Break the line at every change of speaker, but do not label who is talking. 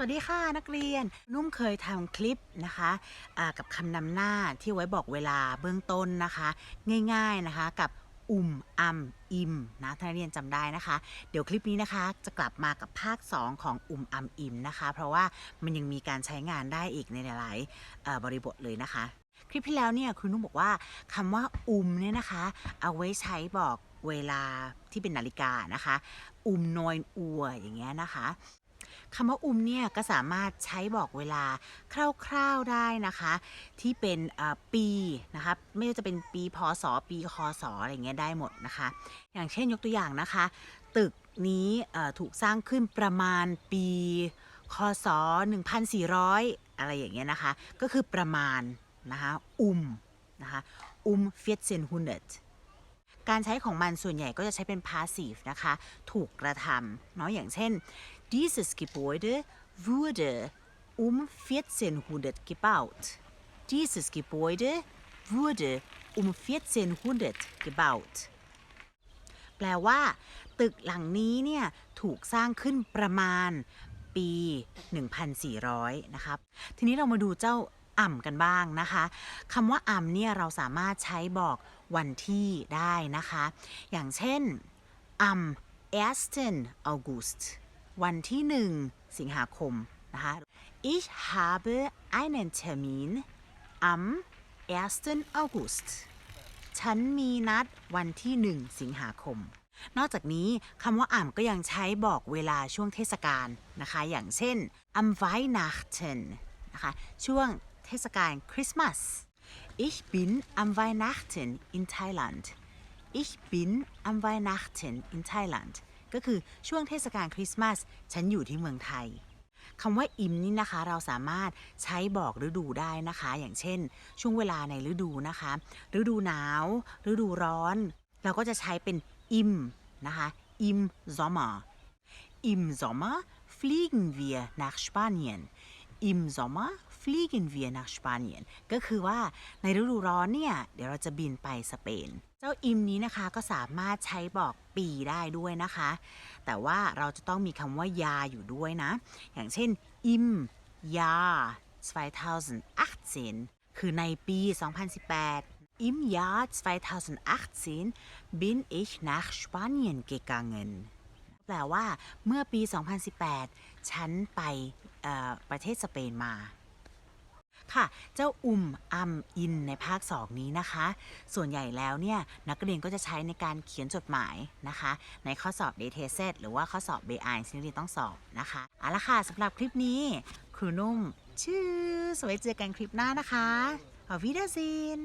วัสดีค่ะนักเรียนนุ่มเคยทำคลิปนะคะอ่ากับคำนำหน้าที่ไว้บอกเวลาเบื้องต้นนะคะ ง่ายๆนะคะกับอุ่มอัมอิมนะท่านเรียนจำได้นะคะ เดี๋ยวคลิปนี้นะคะจะกลับมากับภาค 2 ของอุ่มอัมอิมนะคะ เพราะว่ามันยังมีการใช้งานได้อีกในหลายๆบริบทเลยนะคะ คลิปที่แล้วเนี่ยครูนุ่มบอกว่าคำว่าอุ่มเนี่ยนะคะ เอาไว้ใช้บอกเวลาที่เป็นนาฬิกานะคะ อุ่มนอยอัวอย่างเงี้ยนะคะ คำว่าอุมเนี่ยก็สามารถใช้บอกเวลาคร่าวๆได้นะคะ ที่เป็นปีนะคะไม่ว่าจะเป็นปีพศปีคศอะไรเงี้ยได้หมดนะคะ อย่างเช่นยกตัวอย่างนะคะ ตึกนี้ถูกสร้างขึ้นประมาณปีคศ 1400 อะไรอย่างเงี้ยนะคะ ก็คือประมาณนะคะอุมนะคะอุม1400การใช้ของมันส่วนใหญ่ก็จะใช้เป็น passive นะคะ ถูกกระทำเนาะอย่างเช่น dieses Gebäude wurde um 1400 gebaut dieses Gebäude wurde um 1400 gebaut แปลว่า ตึกหลังนี้เนี่ยถูกสร้างขึ้นประมาณปี 1,400 นะครับ ทีนี้เรามาดูเจ้าอ่ำกันบ้างนะคะคำว่าอ่ำเนี่ยเราสามารถใช้บอกวันที่ได้นะคะ อย่างเช่นอ่ำ 1. August วันที่ 1 สิงหาคมนะคะ Ich habe einen Termin am 1. August ฉันมีนัดวันที่ 1 สิงหาคม นอกจากนี้คำว่าอ่ำก็ยังใช้บอกเวลาช่วงเทศกาลนะคะ อย่างเช่น am Weihnachten นะคะช่วงเทศกาลคริสต์มาส Ich bin am Weihnachten in Thailand Ich bin am Weihnachten in Thailand ก็คือช่วงเทศกาลคริสต์มาสฉันอยู่ที่เมืองไทยคำว่าอิมนี่นะคะเราสามารถใช้บอกฤดูได้นะคะ อย่างเช่น ช่วงเวลาในฤดูนะคะ ฤดูหนาว ฤดูร้อน เราก็จะใช้เป็นอิมนะคะอิม Sommer Im Sommer fliegen wir nach Spanien Im Sommer fliegen wir nach Spanien ก็คือว่าในฤดูร้อนเนี่ยเดี๋ยวเราจะบินไปสเปน เจ้าอิมนี้นะคะก็สามารถใช้บอกปีได้ด้วยนะคะ แต่ว่าเราจะต้องมีคำว่ายาอยู่ด้วยนะ อย่างเช่น im Jahr 2018 คือในปี 2018 Im Jahr 2018 bin ich nach Spanien gegangen แปลว่าเมื่อปี 2018 ฉันไปประเทศสเปนมาค่ะ เจ้าอุมอัมอินในภาค 2 นี้นะคะ ส่วนใหญ่แล้วเนี่ยนักเรียนก็จะใช้ในการเขียนจดหมายนะคะ ในข้อสอบ d t s หรือว่าข้อสอบ b i ที่นักเรียนต้องสอบนะคะเอาละค่ะสำหรับคลิปนี้ ครูนุ่ม ชื่อสวยเจอกันคลิปหน้านะคะ auf Wiedersehen